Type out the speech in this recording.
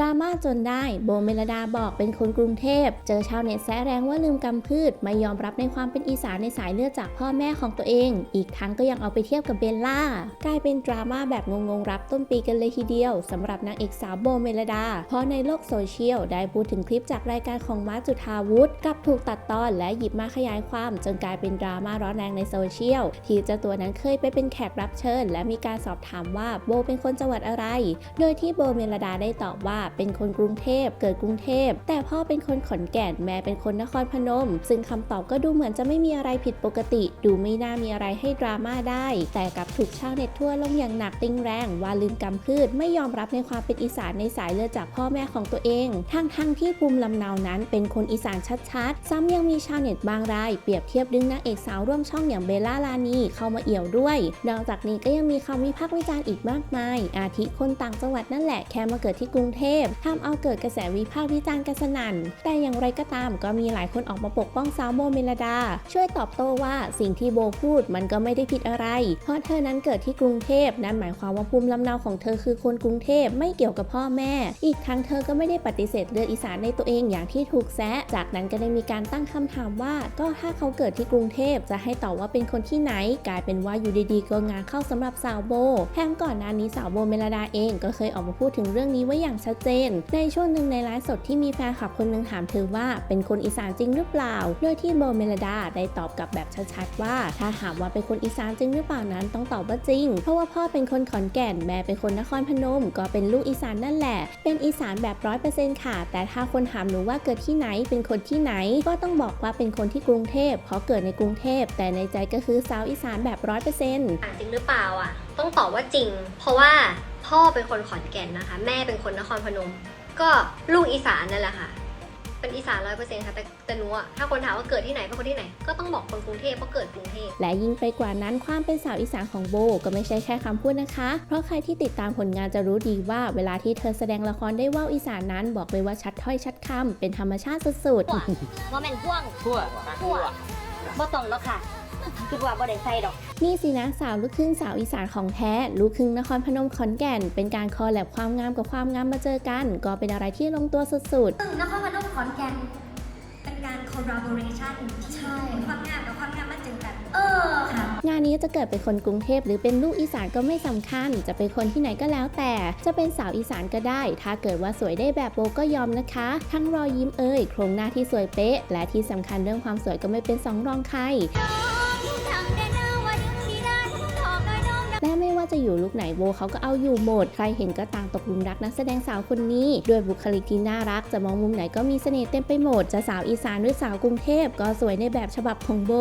ราม่าจนได้ โบเมลดาบอกเป็นคนกรุงเทพ เจอชาวเน็ตแซะแรงว่าลืมกำพืช ไม่ยอมรับในความเป็นอีสานในสายเลือดจากพ่อแม่ของตัวเอง อีกทั้งก็ยังเอาไปเทียบกับเบลล่า กลายเป็นดราม่าแบบงงๆรับต้นปีกันเลยทีเดียวสำหรับนางเอกสาวโบเมลดา เพราะในโลกโซเชียลได้พูดถึงคลิปจากรายการของมาร์จุธาวุฒิกับถูกตัดตอนและหยิบมาขยายความจนกลายเป็นดราม่าร้อนแรงในโซเชียลที่เจ้าตัวนั้นเคยไปเป็นแขกรับเชิญ และมีการสอบถามว่าโบเป็นคนจังหวัดอะไร โดยที่โบเมลดาได้ตอบว่าเป็นคนกรุงเทพเกิดกรุงเทพ แต่พ่อเป็นคนขอนแก่นแม่เป็นคนนครพนม ซึ่งคำตอบก็ดูเหมือนจะไม่มีอะไรผิดปกติ ดูไม่น่ามีอะไรให้ดราม่าได้ แต่กับถูกชาวเน็ตทั่วโลกอย่างหนักติงแรง ว่าลืมกำพืชไม่ยอมรับในความเป็นอีสานในสายเลือดจากพ่อแม่ของตัวเอง ทั้งทั้งๆที่ภูมิลำเนานั้นเป็นคนอีสานชัดๆ ซ้ำยังมีชาวเน็ตบางราย เปรียบเทียบดึงนางเอกสาวร่วมช่องอย่างเบลล่าลานีเข้ามาเอี่ยวด้วย นอกจากนี้ก็ยังมีคำวิพากษ์วิจารณ์อีกมากมาย อาทิคนต่างจังหวัดนั่นแหละแค่มาเกิดที่กรุงเทพทำเอาเกิดกระแสวิพากษ์วิจารณ์กันสนั่น แต่อย่างไรก็ตามก็มีหลายคนออกมาปกป้องสาวโบเมลดา ช่วยตอบโต้ว่าสิ่งที่โบพูดมันก็ไม่ได้ผิดอะไร เพราะเธอนั้นเกิดที่กรุงเทพนั่นหมายความว่าภูมิลำเนาของเธอคือคนกรุงเทพไม่เกี่ยวกับพ่อแม่ อีกทั้งเธอก็ไม่ได้ปฏิเสธเลือดอีสานในตัวเองอย่างที่ถูกแซะจากนั้นก็ได้มีการตั้งคำถามว่า ก็ถ้าเขาเกิดที่กรุงเทพจะให้ตอบว่าเป็นคนที่ไหน กลายเป็นว่าอยู่ดีๆก็งานเข้าสำหรับสาวโบแถมก่อนหน้านี้สาวโบเมลดาเองก็เคยออกมาพูดถึงเรื่องนี้ไว้อย่างชัดเจน ในช่วงหนึ่งในไลฟ์สดที่มีแฟนคลับคนหนึ่งถามเธอว่าเป็นคนอีสานจริงหรือเปล่าโดยที่โบเมลดาได้ตอบกลับแบบชัดๆว่า ถ้าถามว่าเป็นคนอีสานจริงหรือเปล่านั้นต้องตอบว่าจริง เพราะว่าพ่อเป็นคนขอนแก่นแม่เป็นคนนครพนม ก็เป็นลูกอีสานนั่นแหละ เป็นอีสานแบบร้อยเปอร์เซ็นต์ค่ะ แต่ถ้าคนถามหนูว่าเกิดที่ไหนเป็นคนที่ไหน ก็ต้องบอกว่าเป็นคนที่กรุงเทพเพราะเกิดในกรุงเทพ แต่ในใจก็คือสาวอีสานแบบร้อยเปอร์เซ็นต์อ่านจริงหรือเปล่าอะ ต้องตอบว่าจริง เพราะว่า พ่อเป็นคนขอนแก่นนะคะ แม่เป็นคนนครพนม ก็ลูกอีสานนั่นแหละค่ะ เป็นอีสานร้อยเปอร์เซ็นต์ค่ะ แต่แต่หนูอะถ้าคนถามว่าเกิดที่ไหนเป็นคนที่ไหน ก็ต้องบอกคนกรุงเทพเพราะเกิดกรุงเทพ และยิ่งไปกว่านั้นความเป็นสาวอีสานของโบก็ไม่ใช่แค่คำพูดนะคะ เพราะใครที่ติดตามผลงานจะรู้ดีว่าเวลาที่เธอแสดงละครได้ว่าวอีสานนั้น บอกเลยว่าชัดถ้อยชัดคำเป็นธรรมชาติสุดว่าแม่นพ่วง ทั่วพ่วงบ่ต้องแล้วค่ะ คือว่าบ่ได้ใส่ดอกๆนี่สินะสาวลูกครึ่งสาวอีสานของแท้ ลูกครึ่งนครพนมขอนแก่น เป็นการคอลแลบความงามกับความงามมาเจอกัน ก็เป็นอะไรที่ลงตัวสุดนครพนมขอนแก่นเป็นการ collaboration ที่ใช่ความงามกับความงามมาเจอกัน เออค่ะ ๆ งานนี้จะเกิดเป็นคนกรุงเทพหรือเป็นลูกอีสานก็ไม่สำคัญ จะเป็นคนที่ไหนก็แล้วแต่ จะเป็นสาวอีสานก็ได้ ถ้าเกิดว่าสวยได้แบบโบก็ยอมนะคะ ทั้งรอยยิ้มเอ่ยโครงหน้าที่สวยเป๊ะ และที่สำคัญเรื่องความสวยก็ไม่เป็นสองรองใครแจะอยู่ลุกไหนโบเขาก็เอาอยู่หมด ใครเห็นก็ต่างตกหลุมรักนักแสดงสาวคนนี้ ด้วยบุคลิกที่น่ารัก จะมองมุมไหนก็มีเสน่ห์เต็มไปหมด จะสาวอีสานหรือสาวกรุงเทพก็สวยในแบบฉบับของโบ